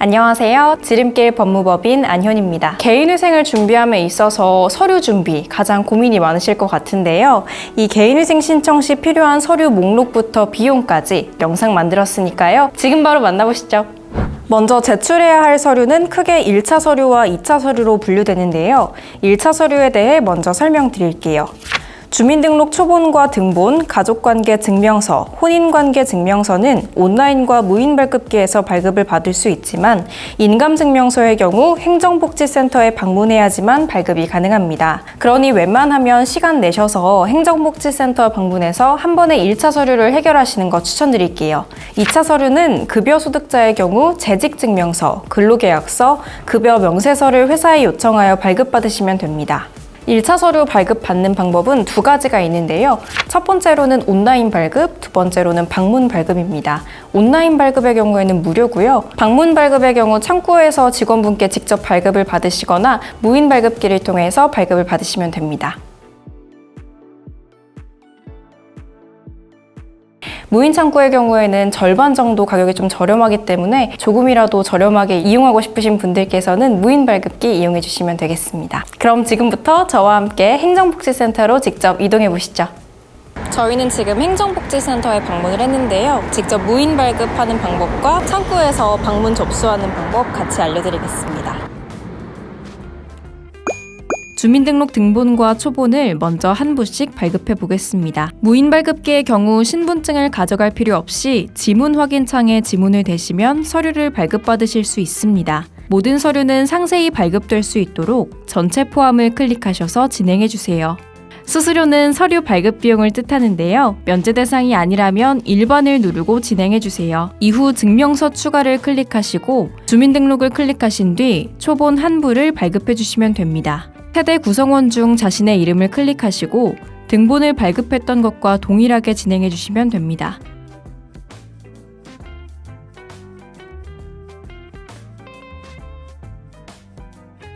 안녕하세요. 지름길 법무법인 안현입니다. 개인회생을 준비함에 있어서 서류 준비 가장 고민이 많으실 것 같은데요. 이 개인회생 신청 시 필요한 서류 목록부터 비용까지 영상 만들었으니까요. 지금 바로 만나보시죠. 먼저 제출해야 할 서류는 크게 1차 서류와 2차 서류로 분류되는데요. 1차 서류에 대해 먼저 설명드릴게요. 주민등록 초본과 등본, 가족관계 증명서, 혼인관계 증명서는 온라인과 무인 발급기에서 발급을 받을 수 있지만 인감증명서의 경우 행정복지센터에 방문해야지만 발급이 가능합니다. 그러니 웬만하면 시간 내셔서 행정복지센터 방문해서 한 번에 1차 서류를 해결하시는 거 추천드릴게요. 2차 서류는 급여 소득자의 경우 재직증명서, 근로계약서, 급여 명세서를 회사에 요청하여 발급받으시면 됩니다. 1차 서류 발급 받는 방법은 두 가지가 있는데요. 첫 번째로는 온라인 발급, 두 번째로는 방문 발급입니다. 온라인 발급의 경우에는 무료고요. 방문 발급의 경우 창구에서 직원분께 직접 발급을 받으시거나 무인 발급기를 통해서 발급을 받으시면 됩니다. 무인 창구의 경우에는 절반 정도 가격이 좀 저렴하기 때문에 조금이라도 저렴하게 이용하고 싶으신 분들께서는 무인 발급기 이용해 주시면 되겠습니다. 그럼 지금부터 저와 함께 행정복지센터로 직접 이동해 보시죠. 저희는 지금 행정복지센터에 방문을 했는데요. 직접 무인 발급하는 방법과 창구에서 방문 접수하는 방법 같이 알려드리겠습니다. 주민등록 등본과 초본을 먼저 한 부씩 발급해 보겠습니다. 무인 발급기의 경우 신분증을 가져갈 필요 없이 지문 확인 창에 지문을 대시면 서류를 발급받으실 수 있습니다. 모든 서류는 상세히 발급될 수 있도록 전체 포함을 클릭하셔서 진행해 주세요. 수수료는 서류 발급 비용을 뜻하는데요. 면제 대상이 아니라면 일반을 누르고 진행해 주세요. 이후 증명서 추가를 클릭하시고 주민등록을 클릭하신 뒤 초본 한 부를 발급해 주시면 됩니다. 세대 구성원 중 자신의 이름을 클릭하시고 등본을 발급했던 것과 동일하게 진행해 주시면 됩니다.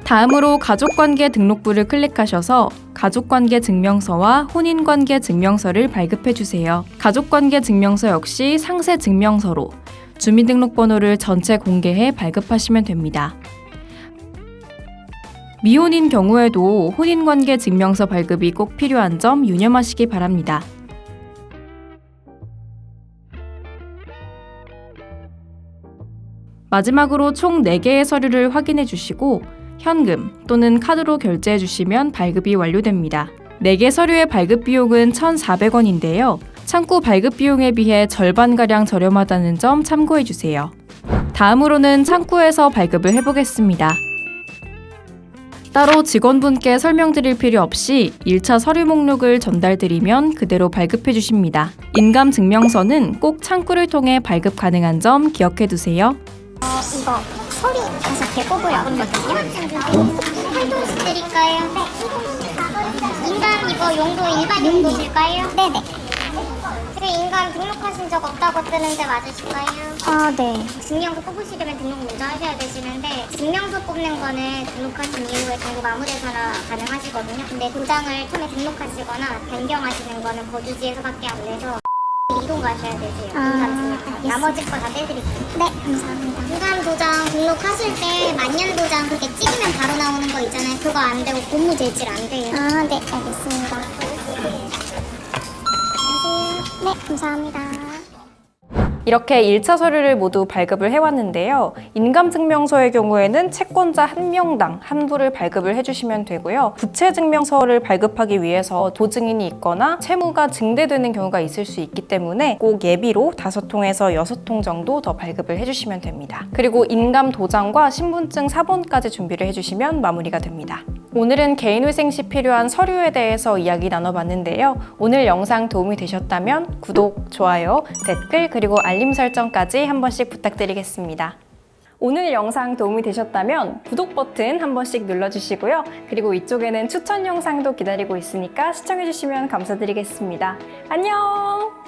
다음으로 가족관계 등록부를 클릭하셔서 가족관계 증명서와 혼인관계 증명서를 발급해 주세요. 가족관계 증명서 역시 상세 증명서로 주민등록번호를 전체 공개해 발급하시면 됩니다. 미혼인 경우에도 혼인관계 증명서 발급이 꼭 필요한 점 유념하시기 바랍니다. 마지막으로 총 4개의 서류를 확인해 주시고 현금 또는 카드로 결제해 주시면 발급이 완료됩니다. 4개 서류의 발급 비용은 1,400원인데요. 창구 발급 비용에 비해 절반가량 저렴하다는 점 참고해 주세요. 다음으로는 창구에서 발급을 해보겠습니다. 따로 직원분께 설명드릴 필요 없이 1차 서류 목록을 전달드리면 그대로 발급해 주십니다. 인감 증명서는 꼭 창구를 통해 발급 가능한 점 기억해 두세요. 이거 소리 다섯 개 꼽으려 하거든요. 활동시 드릴까요? 네. 인간 이거 용도 일반 용도실까요? 네네. 그 인간 등록하신 적 없다고 뜨는데 맞으실까요? 아 네. 증명서 뽑으시려면 등록 먼저 하셔야 되시는데 증명서 뽑는 거는 등록하신 이후에 정보 마무리해서나 가능하시거든요. 근데 도장을 처음에 등록하시거나 변경하시는 거는 거주지에서밖에 안 돼서 이동 가셔야 되세요. 인간 등록. 나머지 거 다 떼드릴게요. 네, 감사합니다. 인간 도장 등록하실 때 만년 도장 그렇게 찍으면 바로 나오는 거 있잖아요. 그거 안 되고 고무 재질 안 돼요. 아, 네, 알겠습니다. 네, 감사합니다. 이렇게 1차 서류를 모두 발급을 해왔는데요. 인감증명서의 경우에는 채권자 한 명당 한 부를 발급을 해주시면 되고요. 부채증명서를 발급하기 위해서 도증인이 있거나 채무가 증대되는 경우가 있을 수 있기 때문에 꼭 예비로 다섯 통에서 여섯 통 정도 더 발급을 해주시면 됩니다. 그리고 인감 도장과 신분증 사본까지 준비를 해주시면 마무리가 됩니다. 오늘은 개인회생 시 필요한 서류에 대해서 이야기 나눠봤는데요. 오늘 영상 도움이 되셨다면 구독, 좋아요, 댓글, 그리고 알림 설정까지 한 번씩 부탁드리겠습니다. 오늘 영상 도움이 되셨다면 구독 버튼 한 번씩 눌러주시고요. 그리고 이쪽에는 추천 영상도 기다리고 있으니까 시청해주시면 감사드리겠습니다. 안녕!